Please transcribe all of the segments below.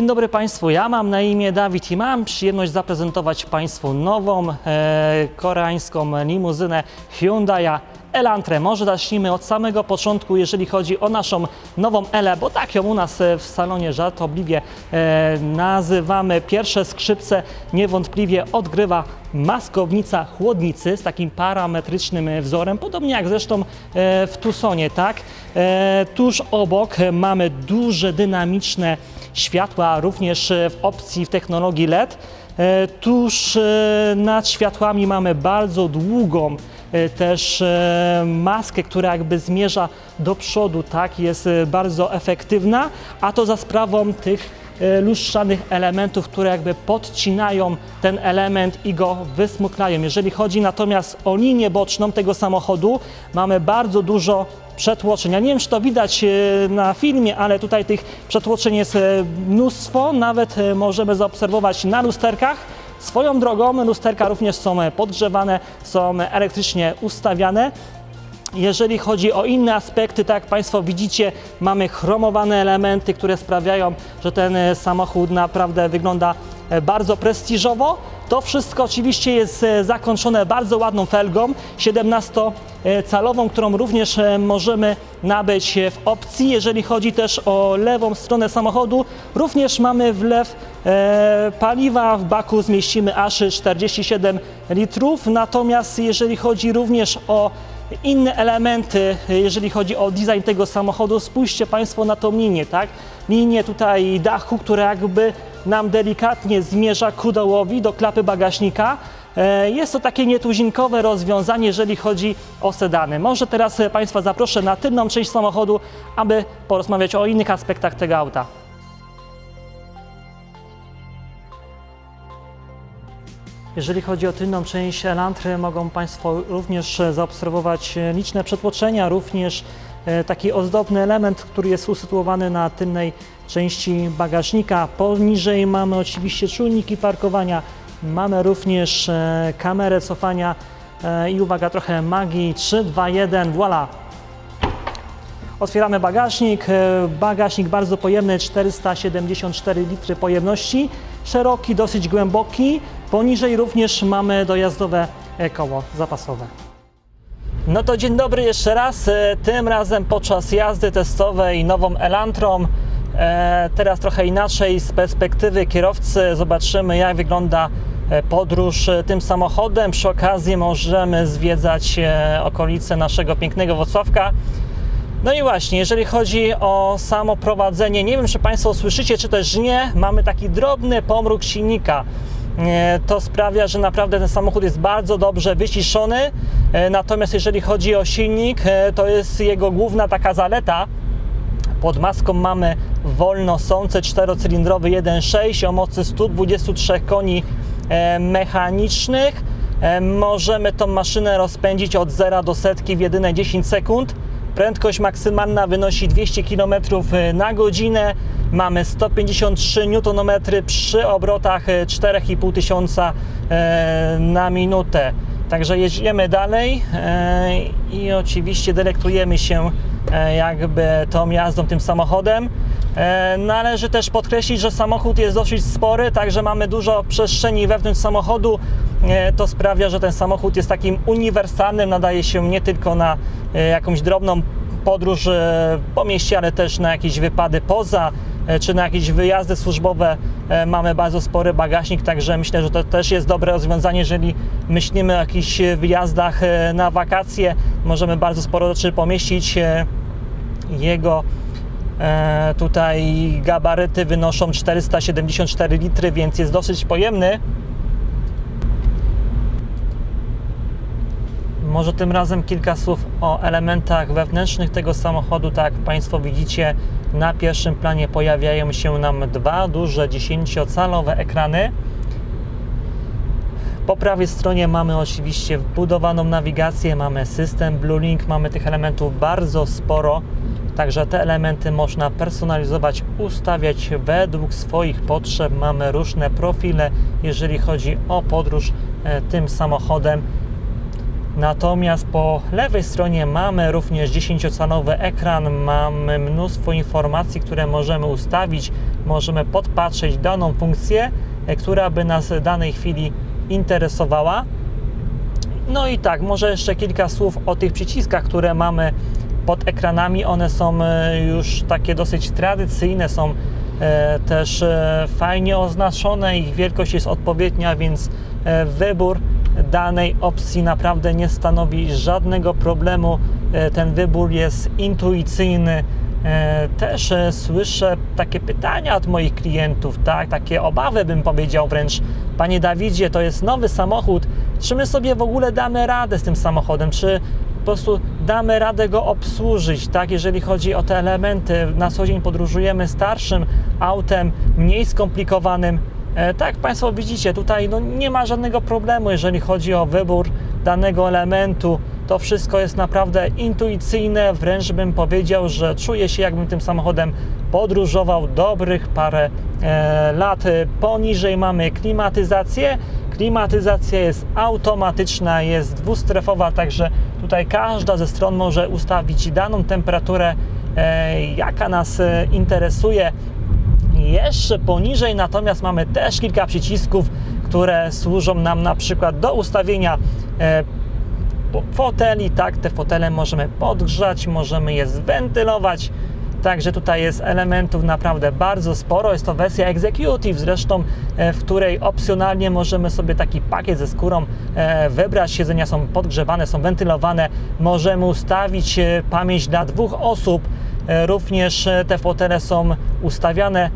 Dzień dobry Państwu, ja mam na imię Dawid i mam przyjemność zaprezentować Państwu nową e, koreańską limuzynę Hyundai Elantre. Może zacznijmy od samego początku, jeżeli chodzi o naszą nową Elę, bo tak ją u nas e, w salonie żartobliwie e, nazywamy. Pierwsze skrzypce niewątpliwie odgrywa maskownica chłodnicy z takim parametrycznym wzorem, podobnie jak zresztą e, w Tucsonie, tak? E, Tuż obok mamy duże, dynamiczne światła, również e, w opcji w technologii LED. E, Tuż e, nad światłami mamy bardzo długą też maskę, która jakby zmierza do przodu, tak, jest bardzo efektywna, a to za sprawą tych lustrzanych elementów, które jakby podcinają ten element i go wysmuklają. Jeżeli chodzi natomiast o linię boczną tego samochodu, mamy bardzo dużo przetłoczeń. Ja nie wiem, czy to widać e, na filmie, ale tutaj tych przetłoczeń jest e, mnóstwo. Nawet e, możemy zaobserwować na lusterkach. Swoją drogą lusterka również są podgrzewane, są elektrycznie ustawiane. Jeżeli chodzi o inne aspekty, tak jak Państwo widzicie, mamy chromowane elementy, które sprawiają, że ten samochód naprawdę wygląda bardzo prestiżowo. To wszystko oczywiście jest e, zakończone bardzo ładną felgą 17-calową, którą również e, możemy nabyć e, w opcji. Jeżeli chodzi też o lewą stronę samochodu, również mamy wlew paliwa. W baku zmieścimy aż 47 litrów. Natomiast jeżeli chodzi również o inne elementy, jeżeli chodzi o design tego samochodu, spójrzcie Państwo na tą linię, tak? Linię tutaj dachu, która jakby nam delikatnie zmierza ku dołowi do klapy bagażnika. E, Jest to takie nietuzinkowe rozwiązanie, jeżeli chodzi o sedany. Może teraz e, Państwa zaproszę na tylną część samochodu, aby porozmawiać o innych aspektach tego auta. Jeżeli chodzi o tylną część Elantry, mogą Państwo również e, zaobserwować e, liczne przetłoczenia, również e, taki ozdobny element, który jest usytuowany na tylnej części bagażnika. Poniżej mamy oczywiście czujniki parkowania, mamy również kamerę cofania i uwaga, trochę magii. 3, 2, 1, voilà! Otwieramy bagażnik. E, Bagażnik bardzo pojemny, 474 litry pojemności. Szeroki, dosyć głęboki. Poniżej również mamy dojazdowe e, koło zapasowe. No to dzień dobry jeszcze raz. E, Tym razem podczas jazdy testowej nową Elantrą. Teraz trochę inaczej z perspektywy kierowcy zobaczymy jak wygląda podróż tym samochodem. Przy okazji możemy zwiedzać okolice naszego pięknego Wrocławka. No i właśnie, jeżeli chodzi o samo prowadzenie, nie wiem, czy Państwo słyszycie, czy też nie, mamy taki drobny pomruk silnika. E, To sprawia, że naprawdę ten samochód jest bardzo dobrze wyciszony. E, Natomiast jeżeli chodzi o silnik, e, to jest jego główna taka zaleta. Pod maską mamy wolno sące czterocylindrowy 1.6 o mocy 123 koni mechanicznych. Możemy tą maszynę rozpędzić od 0 do setki w jedyne 10 sekund. Prędkość maksymalna wynosi 200 km na godzinę. Mamy 153 Nm przy obrotach e, 4,5 tysiąca e, na minutę. Także jedziemy dalej e, i oczywiście delektujemy się e, jakby tą jazdą, tym samochodem. E, Należy też podkreślić, że samochód jest dosyć spory, także mamy dużo przestrzeni wewnątrz samochodu. E, To sprawia, że ten samochód jest takim uniwersalnym, nadaje się nie tylko na e, jakąś drobną podróż e, po mieście, ale też na jakieś wypady poza, e, czy na jakieś wyjazdy służbowe. E, Mamy bardzo spory bagażnik, także myślę, że to też jest dobre rozwiązanie, jeżeli myślimy o jakichś wyjazdach e, na wakacje. Możemy bardzo sporo rzeczy pomieścić. Jego e, tutaj gabaryty wynoszą 474 litry, więc jest dosyć pojemny. Może tym razem kilka słów o elementach wewnętrznych tego samochodu. Tak jak Państwo widzicie, na pierwszym planie pojawiają się nam dwa duże 10-calowe ekrany. Po prawej stronie mamy oczywiście wbudowaną nawigację, mamy system BlueLink, mamy tych elementów bardzo sporo. Także te elementy można personalizować, ustawiać według swoich potrzeb. Mamy różne profile, jeżeli chodzi o podróż e, tym samochodem. Natomiast po lewej stronie mamy również 10-calowy ekran, mamy mnóstwo informacji, które możemy ustawić, możemy podpatrzeć daną funkcję, e, która by nas w danej chwili interesowała. No i tak, może jeszcze kilka słów o tych przyciskach, które mamy pod ekranami. One są e, już takie dosyć tradycyjne, są e, też e, fajnie oznaczone, ich wielkość jest odpowiednia, więc wybór danej opcji naprawdę nie stanowi żadnego problemu. Ten wybór jest intuicyjny. E, Też e, słyszę takie pytania od moich klientów, tak, takie obawy bym powiedział wręcz. Panie Dawidzie, to jest nowy samochód, czy my sobie w ogóle damy radę z tym samochodem, czy po prostu damy radę go obsłużyć, tak, jeżeli chodzi o te elementy. Na co dzień podróżujemy starszym autem, mniej skomplikowanym. E, Tak, Państwo widzicie, tutaj no, nie ma żadnego problemu, jeżeli chodzi o wybór danego elementu. To wszystko jest naprawdę intuicyjne, wręcz bym powiedział, że czuję się jakbym tym samochodem podróżował dobrych parę e, lat. Poniżej mamy klimatyzację. Klimatyzacja jest automatyczna, jest dwustrefowa, także tutaj każda ze stron może ustawić daną temperaturę, e, jaka nas e, interesuje. Jeszcze poniżej natomiast mamy też kilka przycisków, które służą nam na przykład do ustawienia e, foteli, tak, te fotele możemy podgrzać, możemy je zwentylować, także tutaj jest elementów naprawdę bardzo sporo, jest to wersja Executive zresztą, e, w której opcjonalnie możemy sobie taki pakiet ze skórą e, wybrać, siedzenia są podgrzewane, są wentylowane, możemy ustawić e, pamięć dla dwóch osób, również te fotele są ustawiane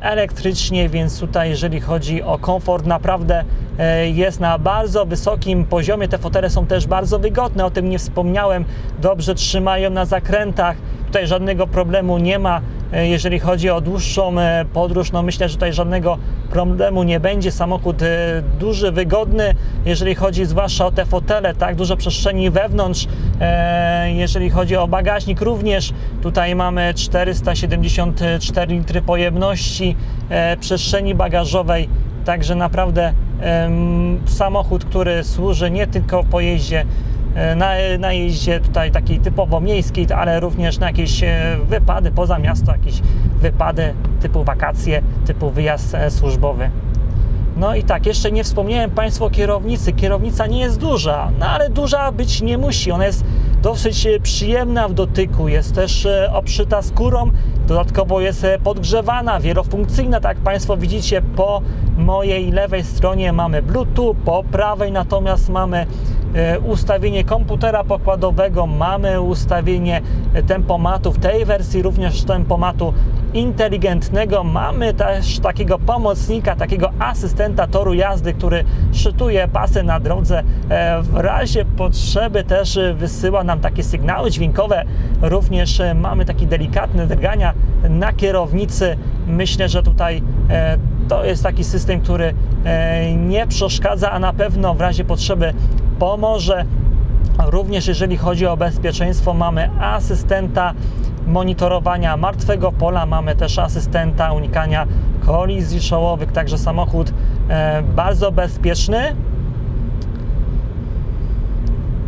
elektrycznie, więc tutaj jeżeli chodzi o komfort naprawdę e, jest na bardzo wysokim poziomie. Te fotele są też bardzo wygodne, o tym nie wspomniałem. Dobrze trzymają na zakrętach. Tutaj żadnego problemu nie ma, e, jeżeli chodzi o dłuższą e, podróż. No myślę, że tutaj żadnego problemu nie będzie. Samochód e, duży, wygodny, jeżeli chodzi zwłaszcza o te fotele, tak, dużo przestrzeni wewnątrz. E, Jeżeli chodzi o bagażnik również, tutaj mamy 474 litry pojemności e, przestrzeni bagażowej, także naprawdę samochód, który służy nie tylko po jeździe e, na, na jeździe tutaj takiej typowo miejskiej, ale również na jakieś e, wypady poza miasto, jakieś wypady typu wakacje, typu wyjazd e, służbowy. No i tak, jeszcze nie wspomniałem Państwu o kierownicy. Kierownica nie jest duża, no ale duża być nie musi. Ona jest dosyć e, przyjemna w dotyku, jest też e, obszyta skórą, dodatkowo jest e, podgrzewana, wielofunkcyjna. Tak jak Państwo widzicie, po mojej lewej stronie mamy Bluetooth, po prawej natomiast mamy ustawienie komputera pokładowego, mamy ustawienie e, tempomatu w tej wersji, również tempomatu inteligentnego. Mamy też takiego pomocnika, takiego asystenta toru jazdy, który szytuje pasy na drodze. E, W razie potrzeby też wysyła nam takie sygnały dźwiękowe. Również e, mamy taki delikatny drgania na kierownicy. Myślę, że tutaj e, to jest taki system, który nie przeszkadza, a na pewno w razie potrzeby pomoże. Również jeżeli chodzi o bezpieczeństwo, mamy asystenta monitorowania martwego pola, mamy też asystenta unikania kolizji czołowych, także samochód e, bardzo bezpieczny.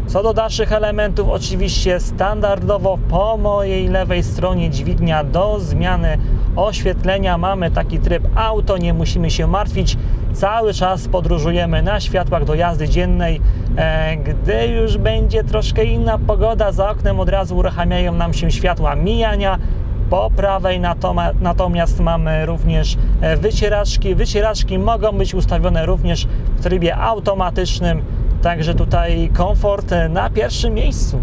Co do dalszych elementów, oczywiście standardowo po mojej lewej stronie dźwignia do zmiany oświetlenia. Mamy taki tryb auto, nie musimy się martwić. Cały czas podróżujemy na światłach do jazdy dziennej. E, Gdy już będzie troszkę inna pogoda, za oknem od razu uruchamiają nam się światła mijania. Po prawej natomiast mamy również e, wycieraczki. Wycieraczki mogą być ustawione również w trybie automatycznym, także tutaj komfort e, na pierwszym miejscu.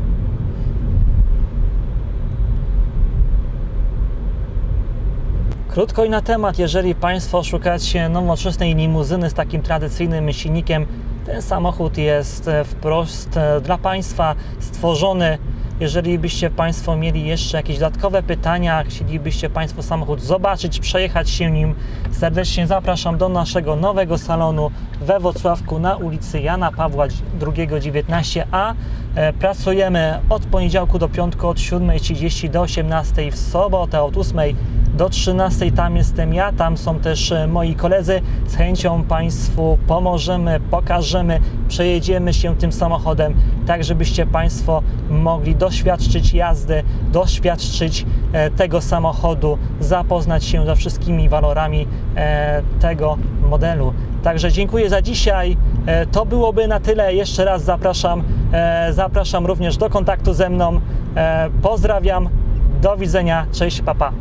Krótko i na temat, jeżeli Państwo szukacie nowoczesnej limuzyny z takim tradycyjnym silnikiem, ten samochód jest e, wprost e, dla Państwa stworzony. Jeżeli byście Państwo mieli jeszcze jakieś dodatkowe pytania, chcielibyście Państwo samochód zobaczyć, przejechać się nim, serdecznie zapraszam do naszego nowego salonu we Wrocławku na ulicy Jana Pawła II 19a. E, Pracujemy od poniedziałku do piątku od 7.30 do 18.00, w sobotę od 8.00 do 13 tam jestem ja, tam są też e, moi koledzy. Z chęcią Państwu pomożemy, pokażemy, przejedziemy się tym samochodem, tak żebyście Państwo mogli doświadczyć jazdy, doświadczyć e, tego samochodu, zapoznać się ze wszystkimi walorami e, tego modelu. Także dziękuję za dzisiaj. To byłoby na tyle. Jeszcze raz zapraszam, zapraszam również do kontaktu ze mną. Pozdrawiam. Do widzenia. Cześć, papa.